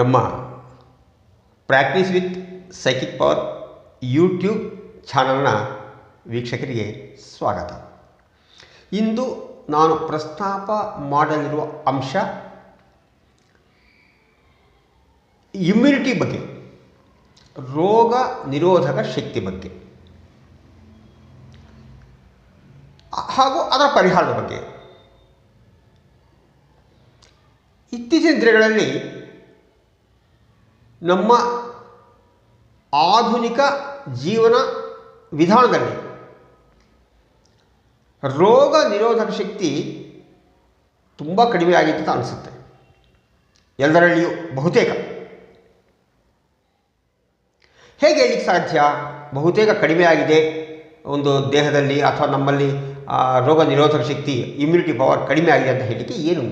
ನಮ್ಮ practice with psychic power YouTube ಚಾನಲ್ನ ವೀಕ್ಷಕರಿಗೆ ಸ್ವಾಗತ. ಇಂದು ನಾನು ಪ್ರಸ್ತಾಪ ಮಾಡಲಿರುವ ಅಂಶ ಇಮ್ಯುನಿಟಿ ಬಗ್ಗೆ, ರೋಗ ನಿರೋಧಕ ಶಕ್ತಿ ಬಗ್ಗೆ, ಹಾಗೂ ಅದರ ಪರಿಹಾರದ ಬಗ್ಗೆ. ಇತ್ತೀಚಿನ ದಿನಗಳಲ್ಲಿ ನಮ್ಮ ಆಧುನಿಕ ಜೀವನ ವಿಧಾನದಲ್ಲಿ ರೋಗ ನಿರೋಧಕ ಶಕ್ತಿ ತುಂಬ ಕಡಿಮೆ ಆಗಿತ್ತು ಅಂತ ಅನಿಸುತ್ತೆ. ಎಲ್ಲರಲ್ಲಿಯೂ ಬಹುತೇಕ. ಹೇಗೆ ಹೇಳಲಿಕ್ಕೆ ಸಾಧ್ಯ? ಬಹುತೇಕ ಕಡಿಮೆ ಆಗಿದೆ. ಒಂದು ದೇಹದಲ್ಲಿ ಅಥವಾ ನಮ್ಮಲ್ಲಿ ರೋಗ ನಿರೋಧಕ ಶಕ್ತಿ ಇಮ್ಯುನಿಟಿ ಪವರ್ ಕಡಿಮೆ ಆಗಿದೆ ಅಂತ ಹೇಳಲಿಕ್ಕೆ ಏನು?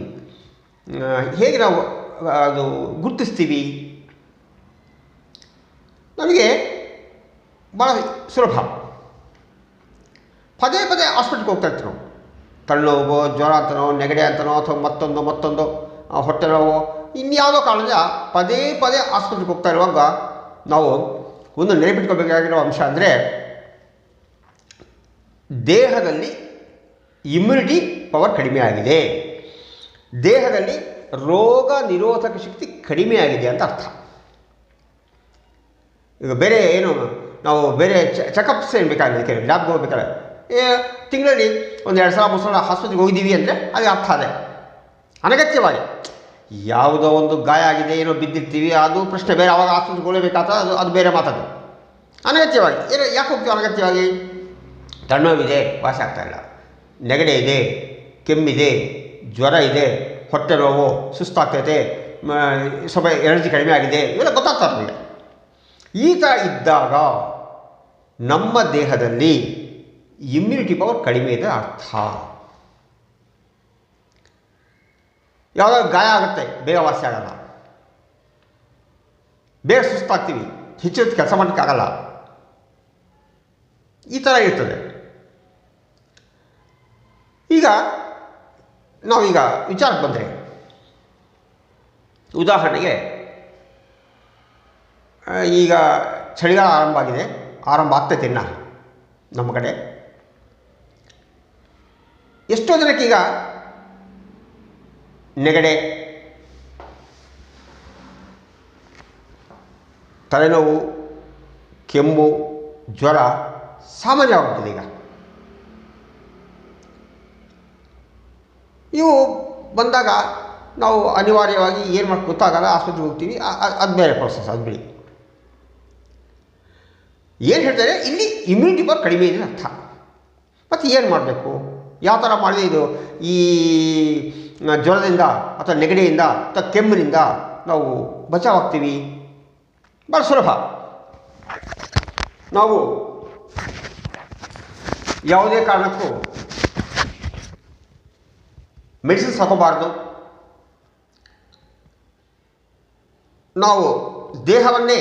ಹೇಗೆ ನಾವು ಅದು ಗುರುತಿಸ್ತೀವಿ? ನಮಗೆ ಭಾಳ ಸುಲಭ. ಪದೇ ಪದೇ ಹಾಸ್ಪಿಟ್ಲ್ಗೆ ಹೋಗ್ತಾ ಇರ್ತೀವಿ ನಾವು ತಲೆನೋವು ಜ್ವರ ಅಂತನೋ, ನೆಗಡಿ ಅಂತನೋ, ಅಥವಾ ಮತ್ತೊಂದು ಮತ್ತೊಂದು ಹೊಟ್ಟೆ ನೋವು, ಇನ್ಯಾವುದೋ ಕಾರಣದಿಂದ ಪದೇ ಪದೇ ಆಸ್ಪತ್ರೆಗೆ ಹೋಗ್ತಾ ಇರುವಾಗ ನಾವು ಒಂದು ನೆನಪಿಟ್ಕೋಬೇಕಾಗಿರೋ ಅಂಶ ಅಂದರೆ ದೇಹದಲ್ಲಿ ಇಮ್ಯುನಿಟಿ ಪವರ್ ಕಡಿಮೆ ಆಗಿದೆ. ದೇಹದಲ್ಲಿ ರೋಗ ನಿರೋಧಕ ಶಕ್ತಿ ಕಡಿಮೆ ಆಗಿದೆ ಅಂತ ಅರ್ಥ. ಈಗ ಬೇರೆ ಏನು, ನಾವು ಬೇರೆ ಚೆಕಪ್ಸ್ ಏನು ಬೇಕಾಗಿಲ್ಲ ಕೆಲವು ಲ್ಯಾಬ್ಗೆ ಹೋಗ್ಬೇಕಾದ್ರೆ? ಏ, ತಿಂಗಳಲ್ಲಿ ಒಂದು ಎರಡು ಸಲ, ಮೂರು ಸಾವಿರ ಆಸ್ಪತ್ರೆಗೆ ಹೋಗಿದ್ದೀವಿ ಅಂದರೆ ಅದು ಅರ್ಥ ಅದೇ ಅನಗತ್ಯವಾಗಿ. ಯಾವುದೋ ಒಂದು ಗಾಯ ಆಗಿದೆ, ಏನೋ ಬಿದ್ದಿರ್ತೀವಿ, ಅದು ಪ್ರಶ್ನೆ ಬೇರೆ, ಅವಾಗ ಆಸ್ಪತ್ರೆಗೆ ಹೋಗಲೇಬೇಕಾದ ಅದು ಅದು ಬೇರೆ ಮಾತದು ಅನಗತ್ಯವಾಗಿ. ಏನು ಯಾಕೆ ಹೋಗ್ತೀವಿ ಅನಗತ್ಯವಾಗಿ? ತಣ್ಣೋವಿದೆ ವಾಸಿ ಆಗ್ತಾ ಇಲ್ಲ. ನೆಗಡಿ ಇದೆ, ಕೆಮ್ಮಿದೆ, ಜ್ವರ ಇದೆ, ಹೊಟ್ಟೆ ನೋವು, ಸುಸ್ತಾಗ್ತೈತೆ ಸ್ವಲ್ಪ ಎನರ್ಜಿ ಕಡಿಮೆ ಆಗಿದೆ, ಇವೆಲ್ಲ ಗೊತ್ತಾಗ್ತದೆ ನಮಗೆ ಈ ಥರ ಇದ್ದಾಗ ನಮ್ಮ ದೇಹದಲ್ಲಿ ಇಮ್ಯುನಿಟಿ ಪವರ್ ಕಡಿಮೆ ಇದೆ ಅರ್ಥ. ಯಾವಾಗ ಗಾಯ ಆಗುತ್ತೆ, ಬೇಗ ವಾಸಿ ಆಗಲ್ಲ. ಬೇಗ ಸುಸ್ತಾಗ್ತೀವಿ ಹೆಚ್ಚು ಕೆಲಸ ಮಾಡೋಕ್ಕಾಗಲ್ಲ ಈ ಥರ ಇರ್ತದೆ. ಈಗ ನಾವೀಗ ವಿಚಾರಕ್ಕೆ ಬಂದರೆ ಉದಾಹರಣೆಗೆ ಈಗ ಚಳಿಗಾಲ ಆರಂಭ ಆಗಿದೆ. ಆರಂಭ ಆಗ್ತೈತೆ ಇನ್ನ ನಮ್ಮ ಕಡೆ. ಎಷ್ಟೋ ಈಗ ನೆಗಡೆ, ತಲೆನೋವು, ಕೆಮ್ಮು, ಜ್ವರ ಸಾಮಾನ್ಯವಾಗುತ್ತದೆ ಈಗ. ಇವು ಬಂದಾಗ ನಾವು ಅನಿವಾರ್ಯವಾಗಿ ಏನು ಮಾಡಿ, ಗೊತ್ತಾಗಲ್ಲ, ಆಸ್ಪತ್ರೆಗೆ ಹೋಗ್ತೀವಿ. ಅದು ಬೇರೆ ಪ್ರೊಸೆಸ್ ಅದು ಬಿಡಿ. ಏನು ಹೇಳ್ತಾರೆ? ಇಲ್ಲಿ ಇಮ್ಯುನಿಟಿ ಪವರ್ ಕಡಿಮೆ ಇದೆ ಅರ್ಥ ಮತ್ತು ಏನು ಮಾಡಬೇಕು? ಯಾವ ಥರ ಮಾಡಿದೆ ಇದು? ಈ ಜ್ವರದಿಂದ ಅಥವಾ ನೆಗಡಿಯಿಂದ ಅಥವಾ ಕೆಮ್ಮಿನಿಂದ ನಾವು ಬಚಾವಾಗ್ತೀವಿ. ಭಾಳ ಸುಲಭ. ನಾವು ಯಾವುದೇ ಕಾರಣಕ್ಕೂ ಮೆಡಿಸಿನ್ಸ್ ಹಾಕೋಬಾರ್ದು ನಾವು ದೇಹವನ್ನೇ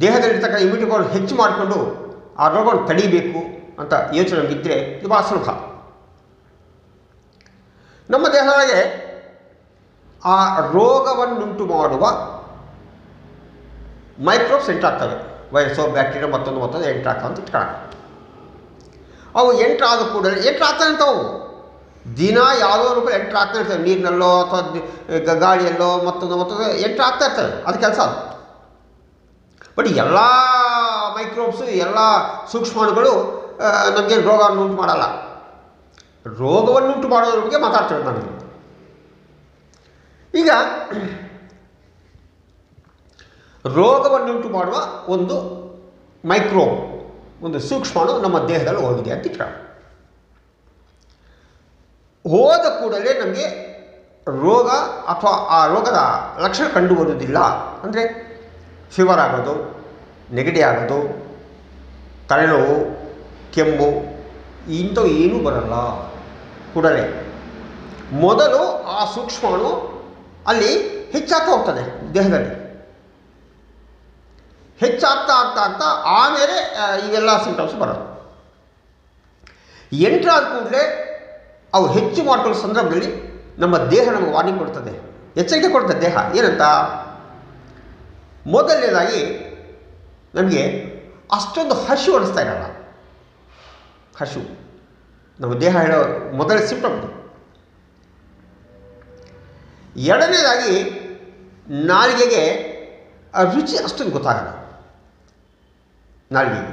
ದೇಹದಲ್ಲಿರ್ತಕ್ಕ ಇಮ್ಯುನಿಟಿ ಪವರ್ ಹೆಚ್ಚು ಮಾಡಿಕೊಂಡು ಆ ರೋಗವನ್ನು ತಡೀಬೇಕು ಅಂತ ಯೋಚನೆ ಬಿದ್ದರೆ ಇದು ಭಾಳ ಸುಲಭ. ನಮ್ಮ ದೇಹದೊಳಗೆ ಆ ರೋಗವನ್ನುಂಟು ಮಾಡುವ ಮೈಕ್ರೋಬ್ಸ್ ಎಂಟ್ರಾಗ್ತವೆ ವೈರಸ್ಸು ಬ್ಯಾಕ್ಟೀರಿಯಾ ಮತ್ತೊಂದು ಮತ್ತೊಂದು ಎಂಟ್ರಾಗ್ತವೆ ಅಂತ ಇಟ್ಕೊಳ್ಳೋಣ. ಅವು ಎಂಟ್ರಾದ ಕೂಡಲೇ ಎಂಟ್ರಾಗ್ತಾನೆ ಅಂತವು ದಿನ ಯಾವುದೋ ಎಂಟ್ರ್ ಆಗ್ತಾ ಇರ್ತವೆ. ನೀರಿನಲ್ಲೋ ಅಥವಾ ಗಾಳಿಯಲ್ಲೋ ಮತ್ತೊಂದು ಮತ್ತೊಂದು ಎಂಟ್ರ್ ಆಗ್ತಾ ಇರ್ತವೆ. ಅದು ಕೆಲಸ ಅದು. ಬಟ್ ಎಲ್ಲ ಮೈಕ್ರೋಬ್ಸು ಎಲ್ಲ ಸೂಕ್ಷ್ಮಾಣುಗಳು ನಮಗೆ ರೋಗವನ್ನು ಉಂಟು ಮಾಡಲ್ಲ. ರೋಗವನ್ನುಂಟು ಮಾಡೋದ್ರ ಬಗ್ಗೆ ಮಾತಾಡ್ತೇವೆ ನಾನು. ಈಗ ರೋಗವನ್ನುಂಟು ಮಾಡುವ ಒಂದು ಮೈಕ್ರೋ ಒಂದು ಸೂಕ್ಷ್ಮಾಣು ನಮ್ಮ ದೇಹದಲ್ಲಿ ಹೋಗಿದೆ ಅಂತ ಇಟ್ಟ ಹೋದ ಕೂಡಲೇ ನಮಗೆ ರೋಗ ಅಥವಾ ಆ ರೋಗದ ಲಕ್ಷಣ ಕಂಡು ಬರುವುದಿಲ್ಲ. ಅಂದರೆ ಫೀವರ್ ಆಗೋದು ನೆಗಡಿ ಆಗೋದು ತಲೆನೋವು, ಕೆಮ್ಮು, ಇಂಥವು ಏನೂ ಬರಲ್ಲ. ಕೂಡಲೇ ಮೊದಲು ಆ ಸೂಕ್ಷ್ಮಗಳು ಅಲ್ಲಿ ಹೆಚ್ಚಾಗ್ತಾ ಹೋಗ್ತದೆ ದೇಹದಲ್ಲಿ. ಹೆಚ್ಚಾಗ್ತಾ ಆಗ್ತಾ ಆಗ್ತಾ ಆಮೇಲೆ ಇವೆಲ್ಲ ಸಿಂಟಮ್ಸ್ ಬರೋದು. ಎಂಟ್ರಾದ ಕೂಡಲೇ ಅವು ಹೆಚ್ಚು ಮಾಡ್ಕೊಳ್ಳೋ ಸಂದರ್ಭದಲ್ಲಿ ನಮ್ಮ ದೇಹ ನಮಗೆ ವಾರ್ನಿಂಗ್ ಕೊಡ್ತದೆ. ಎಚ್ಚರಿಕೆ ಕೊಡ್ತದೆ ದೇಹ. ಏನಂತ? ಮೊದಲನೇದಾಗಿ ನಮಗೆ ಅಷ್ಟೊಂದು ಹಸು ಅನಿಸ್ತಾ ಇರಲ್ಲ. ಹಸಿವು ನಮ್ಮ ದೇಹ ಹೇಳೋ ಮೊದಲ ಸಿಂಪ್ಟಮ್ ಎರಡನೇದಾಗಿ ನಾಲಿಗೆಗೆ ರುಚಿ ಅಷ್ಟೊಂದು ಗೊತ್ತಾಗಲ್ಲ. ನಾಲಿಗೆಗೆ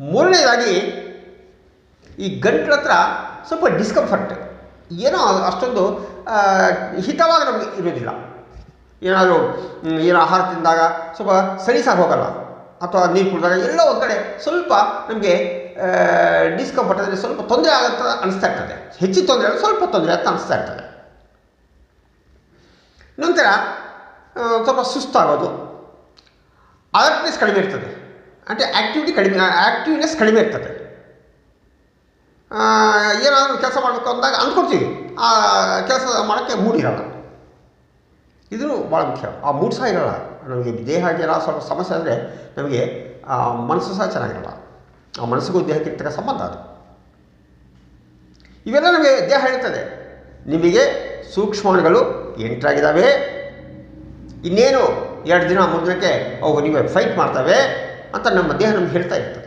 ಮೂರನೇದಾಗಿ ಈ ಗಂಟ್ಲ ಹತ್ರ ಸ್ವಲ್ಪ ಡಿಸ್ಕಂಫರ್ಟ್ ಏನೋ ಅಷ್ಟೊಂದು ಹಿತವಾಗಿ ನಮಗೆ ಇರೋದಿಲ್ಲ. ಏನಾದರೂ ಏನು ಆಹಾರ ತಿಂದಾಗ ಸ್ವಲ್ಪ ಸರಿಸಾಗಿ ಹೋಗಲ್ಲ. ಅಥವಾ ನೀರು ಕುಡಿದಾಗ ಎಲ್ಲೋ ಒಂದು ಕಡೆ ಸ್ವಲ್ಪ ನಮಗೆ ಡಿಸ್ಕಂಫರ್ಟ್ ಅಂದರೆ ಸ್ವಲ್ಪ ತೊಂದರೆ ಆಗುತ್ತೆ ಅನಿಸ್ತಾ ಇರ್ತದೆ. ಹೆಚ್ಚು ತೊಂದರೆ ಸ್ವಲ್ಪ ತೊಂದರೆ ಅಂತ ಅನಿಸ್ತಾ ಇರ್ತದೆ. ನಂತರ ಸ್ವಲ್ಪ ಸುಸ್ತಾಗೋದು ಅಲರ್ಟ್ನೆಸ್ ಕಡಿಮೆ ಇರ್ತದೆ. ಅಂದರೆ ಆ್ಯಕ್ಟಿವಿಟಿ ಕಡಿಮೆ ಆ್ಯಕ್ಟಿವ್ನೆಸ್ ಕಡಿಮೆ ಇರ್ತದೆ. ಏನಾದರೂ ಕೆಲಸ ಮಾಡಬೇಕು ಅಂದಾಗ ಅಂದ್ಕೊಡ್ತೀವಿ ಆ, ಕೆಲಸ ಮಾಡೋಕ್ಕೆ ಮೂಡಿರಲ್ಲ ಇದು ಭಾಳ ಮುಖ್ಯ. ಆ ಮೂಡ್ ಸಹ ಇರೋಲ್ಲ ನಮಗೆ ದೇಹಕ್ಕೆ ಏನೋ ಸ್ವಲ್ಪ ಸಮಸ್ಯೆ ಅಂದರೆ ನಮಗೆ ಮನಸ್ಸು ಸಹ ಚೆನ್ನಾಗಿರಲ್ಲ. ಆ ಮನಸ್ಸಿಗೂ ದೇಹಕ್ಕೆ ಇರ್ತಕ್ಕ ಸಂಬಂಧ ಅದು. ಇವೆಲ್ಲ ನಮಗೆ ದೇಹ ಹೇಳ್ತದೆ. ನಿಮಗೆ ಸೂಕ್ಷ್ಮಾಣುಗಳು ಎಂಟ್ರಾಗಿದ್ದಾವೆ. ಇನ್ನೇನು ಎರಡು ದಿನ ಮೂರು ದಿನಕ್ಕೆ ಅವು ನಿಮಗೆ ಫೈಟ್ ಮಾಡ್ತವೆ ಅಂತ ನಮ್ಮ ದೇಹ ನಮ್ಗೆ ಹೇಳ್ತಾ ಇರ್ತದೆ.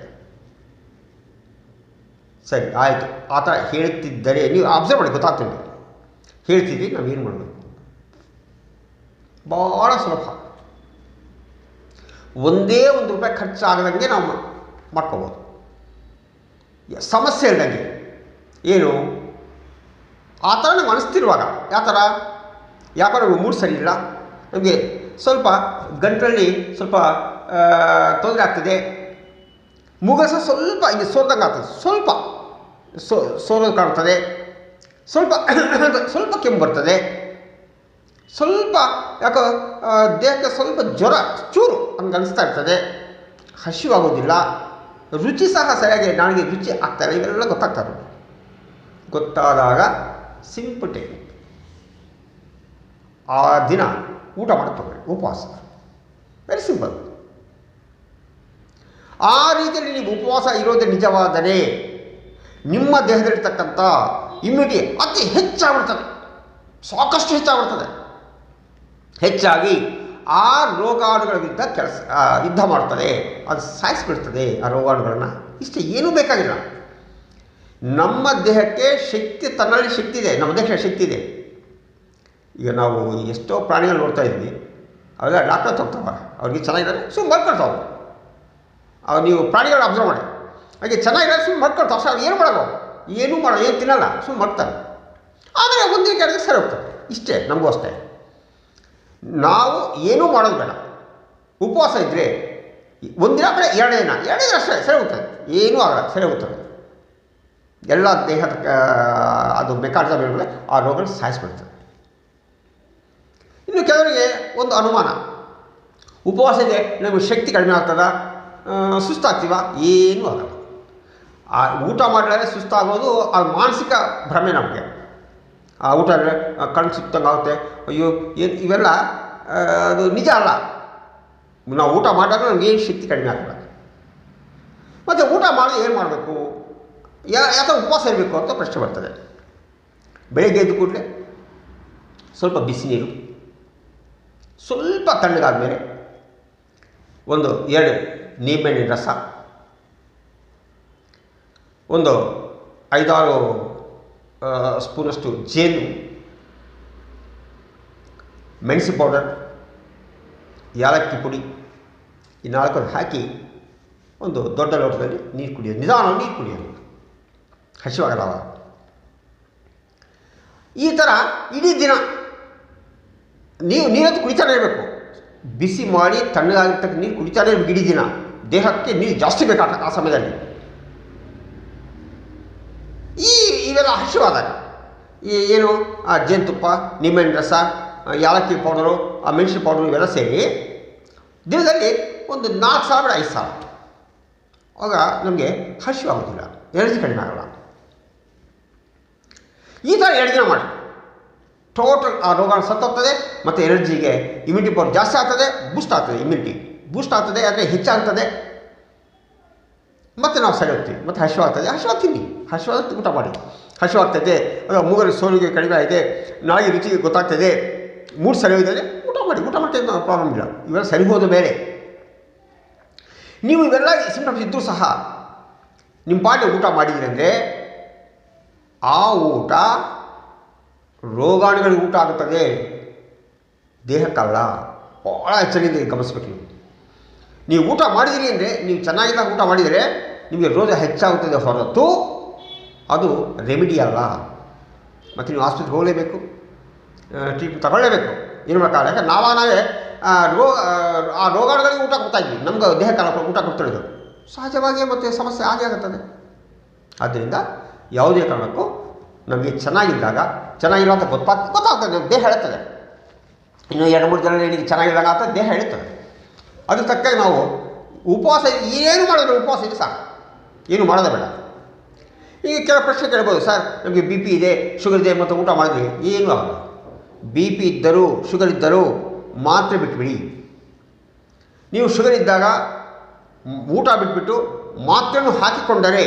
ಸರಿ, ಆಯಿತು. ಆ ಥರ ಹೇಳ್ತಿದ್ದರೆ ನೀವು ಅಬ್ಸರ್ವ್ ಮಾಡಿ ಗೊತ್ತಾಗ್ತದೆ ಹೇಳ್ತಿದ್ವಿ ನಾವು ಏನು ಮಾಡಬೇಕು? ಭಾಳ ಸುಲಭ. ಒಂದೇ ಒಂದು ರೂಪಾಯಿ ಖರ್ಚಾಗದಂಗೆ ನಾವು ಮಾಡ್ಕೋಬೋದು. ಸಮಸ್ಯೆ ಇಲ್ದಂಗೆ ಏನು? ಆ ಥರ ನಮ್ಗೆ ಅನಿಸ್ತಿರುವಾಗ ಯಾವ ಥರ? ಯಾಕೋ ನಮಗೆ ಮೂಡ್ ಸರಿ ಇಲ್ಲ. ನಮಗೆ ಸ್ವಲ್ಪ ಗಂಟಲಲ್ಲಿ ಸ್ವಲ್ಪ ತೊಂದರೆ ಆಗ್ತದೆ. ಮುಗಸ ಸ್ವಲ್ಪ ಹಿಂಗೆ ಸೋದಂಗೆ ಆಗ್ತದೆ. ಸ್ವಲ್ಪ ಸೋ, ಸೋರೋದು ಕಾಣ್ತದೆ ಸ್ವಲ್ಪ ಸ್ವಲ್ಪ ಕೆಮ್ಮು ಬರ್ತದೆ. ಸ್ವಲ್ಪ, ಯಾಕೋ ದೇಹಕ್ಕೆ ಸ್ವಲ್ಪ ಜ್ವರ, ಚೂರು ಹಂಗೆ ಅನಿಸ್ತಾ ಇರ್ತದೆ. ಹಸಿವಾಗೋದಿಲ್ಲ. ರುಚಿ ಸಹ ಸರಿಯಾಗಿ ನಾಳೆಗೆ ರುಚಿ ಆಗ್ತಾಯಿಲ್ಲ ಇವೆಲ್ಲ ಗೊತ್ತಾಗ್ತದೆ. ಗೊತ್ತಾದಾಗ ಸಿಂಪಟೆ ಆ ದಿನ ಊಟ ಮಾಡ್ತಕೊಳ್ಳಿ ಉಪವಾಸ. ವೆರಿ ಸಿಂಪಲ್ ಆ ರೀತಿಯಲ್ಲಿ ನೀವು ಉಪವಾಸ ಇರೋದೇ ನಿಜವಾದರೆ ನಿಮ್ಮ ದೇಹದಲ್ಲಿರ್ತಕ್ಕಂಥ ಇಮ್ಯುನಿಟಿ ಅತಿ ಹೆಚ್ಚಾಗ್ಬಿಡ್ತದೆ ಸಾಕಷ್ಟು ಹೆಚ್ಚಾಗ್ಬಿಡ್ತದೆ ಹೆಚ್ಚಾಗಿ ಆ ರೋಗಾಣುಗಳ ವಿರುದ್ಧ ಕೆಲಸ ಯುದ್ಧ ಮಾಡ್ತದೆ, ಅದು ಸಾಯಿಸಿಬಿಡ್ತದೆ ಆ ರೋಗಾಣುಗಳನ್ನು. ಇಷ್ಟೇ ಏನೂ ಬೇಕಾಗಿಲ್ಲ. ನಮ್ಮ ದೇಹಕ್ಕೆ ಶಕ್ತಿ, ತನ್ನಲ್ಲಿ ಶಕ್ತಿ ಇದೆ, ನಮ್ಮ ದೇಹಕ್ಕೆ ಶಕ್ತಿ ಇದೆ. ಈಗ ನಾವು ಎಷ್ಟೋ ಪ್ರಾಣಿಗಳು ನೋಡ್ತಾ ಇದ್ವಿ, ಅವೆಲ್ಲ ಡಾಕ್ಟರ್ ತೋಗ್ತಾವ ಅವ್ರಿಗೆ ಚೆನ್ನಾಗಿದ್ದಾರೆ ಸುಮ್ಮನೆ ಮಲ್ಕೊಳ್ತಾವೆ ಅವ್ರು. ನೀವು ಪ್ರಾಣಿಗಳು ಅಬ್ಸರ್ವ್ ಮಾಡಿ. ಹಾಗೆ ಚೆನ್ನಾಗಿದ್ದಾರೆ ಸುಮ್ಮನೆ ಮಾಡ್ಕೊಳ್ತಾವೆ ಸರ್ ಅವ್ರು ಏನು ಮಾಡೋದು ಏನೂ ಮಾಡೋ ಏನು ತಿನ್ನಲ್ಲ ಸುಮ್ಮನೆ ಮಾಡ್ತಾರೆ ಆದರೆ ಒಂದಿನ ಕೆಳಗೆ ಸರಿ ಹೋಗ್ತಾರೆ. ಇಷ್ಟೇ, ನಮಗೂ ಅಷ್ಟೇ. ನಾವು ಏನೂ ಮಾಡೋದು ಬೇಡ. ಉಪವಾಸ ಇದ್ದರೆ ಒಂದಿನ ಬೇಡ ಎರಡನೇ ದಿನ ಎರಡನೇ ದಿನ ಅಷ್ಟೇ, ಸರಿ ಹೋಗ್ತದೆ. ಏನೂ ಆಗಲ್ಲ, ಸರಿ ಹೋಗ್ತದೆ. ಎಲ್ಲ ದೇಹದ ಅದು ಮೆಕಾನಿಸಮ್ ಇರ್ತದೆ ಆ ರೋಗಗಳು ಸಾಯಿಸ್ಬಿಡ್ತದೆ ಇನ್ನು ಕೆಲವರಿಗೆ ಒಂದು ಅನುಮಾನ. ಉಪವಾಸ ಇದೆ ನಮಗೆ ಶಕ್ತಿ ಕಡಿಮೆ ಆಗ್ತದ ಸುಸ್ತಾಗ್ತೀವ? ಏನೂ ಆಗಲ್ಲ. ಆ, ಊಟ ಮಾಡಿದ್ರೆ ಸುಸ್ತಾಗೋದು, ಆ ಮಾನಸಿಕ ಭ್ರಮೆ ನಮಗೆ. ಆ ಊಟ ಕಣ್ಣು ಸುತ್ತಂಗೆ ಆಗುತ್ತೆ. ಅಯ್ಯೋ, ಏನು ಇವೆಲ್ಲ ಅದು ನಿಜ ಅಲ್ಲ. ನಾವು ಊಟ ಮಾಡಿದಾಗ ನಮ್ಗೆ ಏನು ಶಕ್ತಿ ಕಡಿಮೆ ಆಗಲ್ಲ ಮತ್ತು ಊಟ ಮಾಡಿ ಏನು ಮಾಡಬೇಕು? ಯಾ ಯಾಕೆ ಉಪವಾಸ ಇರಬೇಕು ಅಂತ ಪ್ರಶ್ನೆ ಬರ್ತದೆ. ಬೆಳಗ್ಗೆ ಎದ್ದು ಕೂಡಲೇ ಸ್ವಲ್ಪ ಬಿಸಿ ನೀರು, ಸ್ವಲ್ಪ ತಣ್ಣಗಾದ ಮೇಲೆ ಒಂದು ಎರಡು ನಿಂಬೆಹಣ್ಣಿನ ರಸ, ಒಂದು ಐದಾರು ಸ್ಪೂನಷ್ಟು ಜೇನು, ಮೆಣಸು ಪೌಡರ್ ಯಾಲಕ್ಕಿ ಪುಡಿ, ಈ ನಾಲ್ಕನ್ನು ಹಾಕಿ ಒಂದು ದೊಡ್ಡ ಲೋಟದಲ್ಲಿ ನೀರು ಕುಡಿಯೋದು ನಿಧಾನ ನೀರು ಕುಡಿಯೋದು ಹಸಿವಾಗಲ್ಲ ಈ ಥರ ಇಡೀ ದಿನ ನೀವು ನೀರಂತೂ ಕುಡಿತಾನೆ ಇರಬೇಕು. ಬಿಸಿ ಮಾಡಿ ತಣ್ಣಗಾಗಿರ್ತಕ್ಕ ನೀರು ಕುಡಿತಾನೆ ಇರಬೇಕು ಇಡೀ ದಿನ. ದೇಹಕ್ಕೆ ನೀರು ಜಾಸ್ತಿ ಬೇಕಾಗ ಆ ಸಮಯದಲ್ಲಿ. ಇವೆಲ್ಲ ಹಸಿವಾದಾಗ ಈ ಏನು, ಆ ಜೇನುತುಪ್ಪ, ನಿಂಬೆಹಣ್ಣು ರಸ ಯಾಲಕ್ಕಿ ಪೌಡರು, ಆ ಮೆಣಸಿನ ಪೌಡರು ಇವೆಲ್ಲ ಸೇರಿ ದಿನದಲ್ಲಿ ಒಂದು ನಾಲ್ಕು ಸಾವಿರ, ಐದು ಸಾವಿರ. ಆಗ ನಮಗೆ ಹಸಿವಾಗೋದಿಲ್ಲ ಎನರ್ಜಿ ಕಡಿಮೆ ಆಗಲ್ಲ. ಈ ಥರ ಎರಡು ದಿನ ಮಾಡಿ ಟೋಟಲ್ ಆ ರೋಗ ಸತ್ತೋಗ್ತದೆ ಮತ್ತು ಎನರ್ಜಿಗೆ ಇಮ್ಯುನಿಟಿ ಪವರ್ ಜಾಸ್ತಿ ಆಗ್ತದೆ ಬೂಸ್ಟ್ ಆಗ್ತದೆ ಇಮ್ಯುನಿಟಿ ಬೂಸ್ಟ್ ಆಗ್ತದೆ ಅಂದರೆ ಹೆಚ್ಚಾಗ್ತದೆ ಮತ್ತು ನಾವು ಸರಿ ಹೋಗ್ತೀವಿ. ಮತ್ತು ಹಸಿವಾಗ್ತದೆ ಹಸಿವಾಗ ತಿನ್ನಿ. ಹಸಿವಾದ ಊಟ ಮಾಡಿ. ಹಸಿವಾಗ್ತದೆ ಅಥವಾ ಮೂಗರ ಸೋಲಿಗೆ ಕಡಿಮೆ ಆಗಿದೆ, ನಾಯಿ ರುಚಿಗೆ ಗೊತ್ತಾಗ್ತದೆ, ಮೂಡ್ ಸರಿ ಹೋಗಿದ್ದಾರೆ ಊಟ ಮಾಡಿ, ಊಟ ಮಾಡ್ತಾ ಪ್ರಾಬ್ಲಮ್ ಇಲ್ಲ. ಇವೆಲ್ಲ ಸರಿ ಹೋದ ಮೇಲೆ, ನೀವು ಇವೆಲ್ಲ ಸಿಂಪ್ಟಮ್ಸ್ ಇದ್ದರೂ ಸಹ ನಿಮ್ಮ ಪಾಟಿ ಊಟ ಮಾಡಿದ್ರೆ ಆ ಊಟ ರೋಗಾಣುಗಳಿಗೆ ಊಟ ಆಗುತ್ತದೆ. ದೇಹಕ್ಕಲ್ಲ ಭಾಳ ಎಚ್ಚರಿಕೆಯಿಂದ ಗಮನಿಸ್ಬೇಕು ನೀವು. ನೀವು ಊಟ ಮಾಡಿದಿರಿ ಅಂದರೆ, ನೀವು ಚೆನ್ನಾಗಿದ್ದಾಗ ಊಟ ಮಾಡಿದರೆ, ನಿಮಗೆ ರೋಗ ಹೆಚ್ಚಾಗುತ್ತದೆ ಹೊರತು ಅದು ರೆಮಿಡಿ ಅಲ್ಲ. ಮತ್ತು ನೀವು ಆಸ್ಪತ್ರೆಗೆ ಹೋಗಲೇಬೇಕು. ಟ್ರೀಟ್ಮೆಂಟ್ ತಗೊಳ್ಳೇಬೇಕು. ಏನು ಪ್ರಕಾರ. ಯಾಕಂದ್ರೆ ನಾವು ನಾವೇ ರೋಗ ಆ ರೋಗಾಣುಗಳಿಗೆ ಊಟ ಕೊಡ್ತಾ ಇದ್ವಿ. ನಮ್ಗೆ ದೇಹಕ್ಕೆ ಊಟ ಕೊಡ್ತಿರೋದು ಸಹಜವಾಗಿ ಮತ್ತು ಸಮಸ್ಯೆ ಆಗೇ ಆಗುತ್ತದೆ. ಆದ್ದರಿಂದ ಯಾವುದೇ ಕಾರಣಕ್ಕೂ ನಮಗೆ ಚೆನ್ನಾಗಿದ್ದಾಗ, ಚೆನ್ನಾಗಿಲ್ಲ ಅಂತ ಗೊತ್ತಾಗ್ತದೆ ಗೊತ್ತಾಗ್ತದೆ. ನಮ್ಮ ದೇಹ ಹೇಳ್ತದೆ. ಇನ್ನು ಎರಡು, ಮೂರು ಜನ ನಿನಗೆ ಚೆನ್ನಾಗಿದ್ದಾಗ ಅಂತ ದೇಹ ಹೇಳ್ತದೆ. ಅದಕ್ಕೆ ತಕ್ಕ ನಾವು ಉಪವಾಸ, ಏನು ಮಾಡಿದ್ರೆ ಉಪವಾಸ ಇದೆ ಸಾಕು. ಏನು ಮಾಡೋದೇ ಬೇಡ. ಈಗ ಕೆಲವು ಪ್ರಶ್ನೆ ಕೇಳ್ಬೋದು. ಸರ್, ನಮಗೆ ಬಿ ಪಿ ಇದೆ ಶುಗರ್ ಇದೆ ಮತ್ತು ಊಟ ಮಾಡಿದ್ವಿ. ಏನು ಆಗಲ್ಲ ಬಿ ಪಿ ಇದ್ದರೂ ಶುಗರ್ ಇದ್ದರೂ ಮಾತ್ರೆ ಬಿಟ್ಬಿಡಿ. ನೀವು ಶುಗರ್ ಇದ್ದಾಗ ಊಟ ಬಿಟ್ಬಿಟ್ಟು ಮಾತ್ರೆಯನ್ನು ಹಾಕಿಕೊಂಡರೆ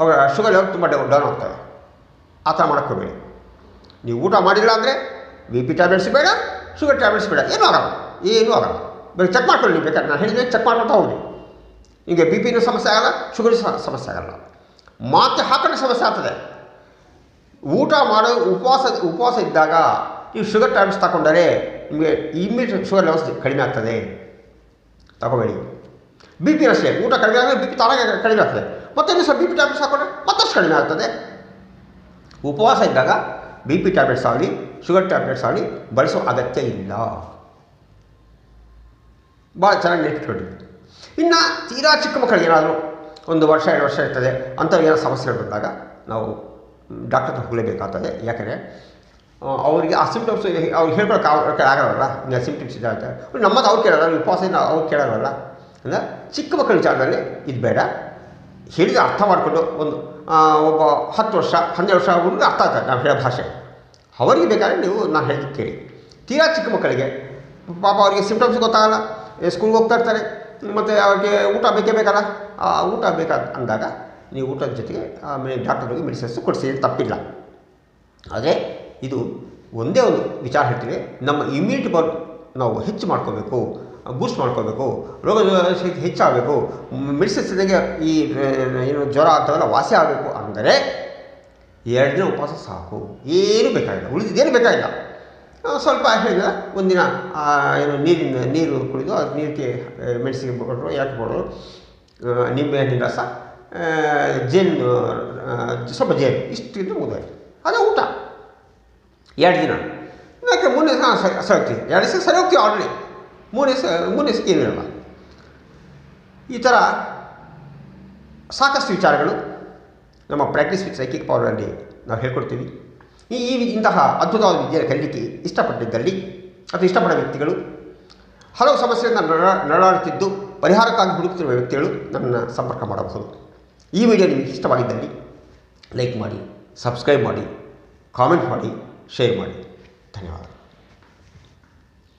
ಅವರ ಶುಗರ್ ಲೆವೆಲ್ ತುಂಬ ಡೌನ್ ಆಗ್ತವೆ. ಆ ಥರ ಮಾಡ್ಕೋಬೇಡಿ ನೀವು ಊಟ ಮಾಡಿಲ್ಲ ಅಂದರೆ ಬಿ ಪಿ ಟ್ಯಾಬ್ಲೆಟ್ಸ್ ಬೇಡ ಶುಗರ್ ಟ್ಯಾಬ್ಲೆಟ್ಸ್ ಬೇಡ. ಏನೂ ಆಗಲ್ಲ. ಏನೂ ಆಗಲ್ಲ. ಬೇರೆ ಚೆಕ್ ಮಾಡ್ಕೊಳ್ಳಿ ಬೇಕಾದ್ರೆ. ನಾನು ಹೇಳಿದ್ರೆ ಚೆಕ್ ಮಾಡ್ಕೊಳ್ತಾ ಹೋಗಿ ನಿಮಗೆ ಬಿ ಪಿನೂ ಸಮಸ್ಯೆ ಆಗಲ್ಲ ಶುಗರ್ ಸಮಸ್ಯೆ ಆಗಲ್ಲ. ಮಾತ್ರೆ ಹಾಕೊಂಡು ಸಮಸ್ಯೆ ಆಗ್ತದೆ. ಊಟ ಮಾಡೋ ಉಪವಾಸ ಉಪವಾಸ ಇದ್ದಾಗ ನೀವು ಶುಗರ್ ಟ್ಯಾಬ್ಲೆಟ್ಸ್ ತಗೊಂಡರೆ ನಿಮಗೆ ಇಮ್ಮಿಡಿಯೇಟ್ ಶುಗರ್ ಲೆವೆಲ್ಸ್ ಕಡಿಮೆ ಆಗ್ತದೆ. ತಗೋಬೇಡಿ. ಬಿ ಪಿ ಅಷ್ಟೇ, ಊಟ ಕಡಿಮೆ ಆದರೆ ಬಿ ಪಿ ತಾನಾಗೆ ಕಡಿಮೆ ಆಗ್ತದೆ. ಮತ್ತೆ ನೀವು ಸ್ವಲ್ಪ ಬಿ ಪಿ ಟ್ಯಾಬ್ಲೆಟ್ಸ್ ಹಾಕೊಂಡ್ರೆ ಮತ್ತಷ್ಟು ಕಡಿಮೆ ಆಗ್ತದೆ. ಉಪವಾಸ ಇದ್ದಾಗ ಬಿ ಪಿ ಟ್ಯಾಬ್ಲೆಟ್ಸ್ ಆಗಲಿ ಶುಗರ್ ಟ್ಯಾಬ್ಲೆಟ್ಸ್ ಆಗಲಿ ಬಳಸೋ ಅಗತ್ಯ ಇಲ್ಲ. ಭಾಳ ಚೆನ್ನಾಗಿ ನೆಟ್ಬಿಟ್ಟು ಇನ್ನು ತೀರಾ ಚಿಕ್ಕ ಮಕ್ಕಳಿಗೆ ಏನಾದರೂ ಒಂದು ವರ್ಷ, ಎರಡು ವರ್ಷ ಇರ್ತದೆ ಅಂತ ಏನೋ ಸಮಸ್ಯೆಗಳು ಬಂದಾಗ ನಾವು ಡಾಕ್ಟರ್ ಹತ್ರ ಹೋಗಲೇಬೇಕಾಗ್ತದೆ. ಯಾಕಂದರೆ ಅವರಿಗೆ ಆ ಸಿಂಪ್ಟಮ್ಸ್ ಅವ್ರು ಹೇಳ್ಕೊಳಕ್ಕೆ ಆಗೋಲ್ಲ ಆಗಲ್ಲ ಸಿಮ್ಟಮ್ಸ್ ಸಿಂಪ್ಟಮ್ಸ್ ಇದೆ ಅಂತ. ನಮ್ಮದು ಅವ್ರು ಕೇಳಲ್ಲ, ನೀವು ಉಪವಾಸ ಅವ್ರು ಕೇಳಲ್ಲ ಅಂದರೆ ಚಿಕ್ಕ ಮಕ್ಕಳ ವಿಚಾರದಲ್ಲಿ ಇದು ಬೇಡ. ಹೇಳಿದ ಅರ್ಥ ಮಾಡಿಕೊಂಡು ಒಂದು ಒಬ್ಬ ಹತ್ತು ವರ್ಷ, ಹನ್ನೆರಡು ವರ್ಷ ಹುಡುಗ ಅರ್ಥ ಆಗ್ತದೆ ನಾವು ಹೇಳೋ ಭಾಷೆ. ಅವರಿಗೆ ಬೇಕಾದ್ರೆ ನೀವು ನಾನು ಹೇಳಿದ್ದು ಕೇಳಿ. ತೀರಾ ಚಿಕ್ಕ ಮಕ್ಕಳಿಗೆ, ಪಾಪ ಅವರಿಗೆ ಸಿಂಪ್ಟಮ್ಸ್ ಗೊತ್ತಾಗಲ್ಲ. ಸ್ಕೂಲ್ಗೆ ಹೋಗ್ತಾ ಇರ್ತಾರೆ. ಮತ್ತು ಅವ್ರಿಗೆ ಊಟ ಬೇಕೇ ಬೇಕಲ್ಲ? ಆ ಊಟ ಬೇಕಾದ ಅಂದಾಗ ನೀವು ಊಟದ ಜೊತೆಗೆ ಆಮೇಲೆ ಡಾಕ್ಟರ್ಗೆ ಮೆಡಿಸಿನ್ಸ್ ಕೊಡಿಸಿ ತಪ್ಪಿಲ್ಲ. ಆದರೆ ಇದು ಒಂದೇ ಒಂದು ವಿಚಾರ ಹೇಳ್ತೀವಿ ನಮ್ಮ ಇಮ್ಯುನಿಟಿ ಪವರ್ ನಾವು ಹೆಚ್ಚು ಮಾಡ್ಕೋಬೇಕು ಬೂಸ್ಟ್ ಮಾಡ್ಕೋಬೇಕು, ರೋಗ ಶಕ್ತಿ ಹೆಚ್ಚಾಗಬೇಕು ಮೆಡಿಸಿನ್ಸ್ ಜೊತೆಗೆ ಈ, ಏನು ಜ್ವರ ಆಗ್ತದಲ್ಲ ವಾಸಿ ಆಗಬೇಕು ಅಂದರೆ ಎರಡು ದಿನ ಉಪವಾಸ ಸಾಕು. ಏನು ಬೇಕಾಗಿಲ್ಲ. ಉಳಿದಿದ್ದೇನು ಬೇಕಾಗಿಲ್ಲ. ಸ್ವಲ್ಪ ಹೇಳಿದ ಒಂದಿನ ಏನು ನೀರಿನ, ನೀರು ಕುಡಿದು ಅದು ನೀರಿಗೆ ಮೆಣಸಿಗೆ ಕೊಟ್ಟರು ಯಾಕೆ ಕೊಡೋರು ನಿಂಬೆ ಹಣ್ಣಿನ ರಸ ಜೇನು ಸ್ವಲ್ಪ ಜೇನು ಇಷ್ಟು ಇದ್ದರೆ ಮುಗಿದೋಯ್ತು. ಅದೇ ಊಟ. ಎರಡು ದಿನ. ಯಾಕೆ ಮೂರನೇ ದಿವಸ ಹಾಂ ಸರಿ ಸರಿ ಹೋಗ್ತೀವಿ ಎರಡು ದಿವಸ ಸರಿ ಹೋಗ್ತೀವಿ ಆಲ್ರೆಡಿ ಮೂರನೇ ದಿವಸ ಮೂರನೇ ದಿವಸಕ್ಕೆ ಏನಿರಲ್ಲ ಈ ಥರ ಸಾಕಷ್ಟು ವಿಚಾರಗಳು ನಮ್ಮ ಪ್ರಾಕ್ಟೀಸ್ ವಿತ್ ಸೈಕಿಕ್ ಪವರಲ್ಲಿ ನಾವು ಹೇಳ್ಕೊಡ್ತೀವಿ. ಈ ಈ ಇಂತಹ ಅದ್ಭುತವಾದ ವಿದ್ಯೆಯನ್ನು ಕಲಿಕೆ ಇಷ್ಟಪಟ್ಟಿದ್ದಲ್ಲಿ, ಅಥವಾ ಇಷ್ಟಪಡ ವ್ಯಕ್ತಿಗಳು, ಹಲವು ಸಮಸ್ಯೆಯಿಂದ ನಡಾಡುತ್ತಿದ್ದು ಪರಿಹಾರಕ್ಕಾಗಿ ಹುಡುಕುತ್ತಿರುವ ವ್ಯಕ್ತಿಗಳು ನನ್ನನ್ನು ಸಂಪರ್ಕ ಮಾಡಬಹುದು. ಈ ವಿಡಿಯೋ ನಿಮಗೆ ಇಷ್ಟವಾಗಿದ್ದಲ್ಲಿ, ಲೈಕ್ ಮಾಡಿ, ಸಬ್ಸ್ಕ್ರೈಬ್ ಮಾಡಿ, ಕಾಮೆಂಟ್ ಮಾಡಿ, ಶೇರ್ ಮಾಡಿ. ಧನ್ಯವಾದ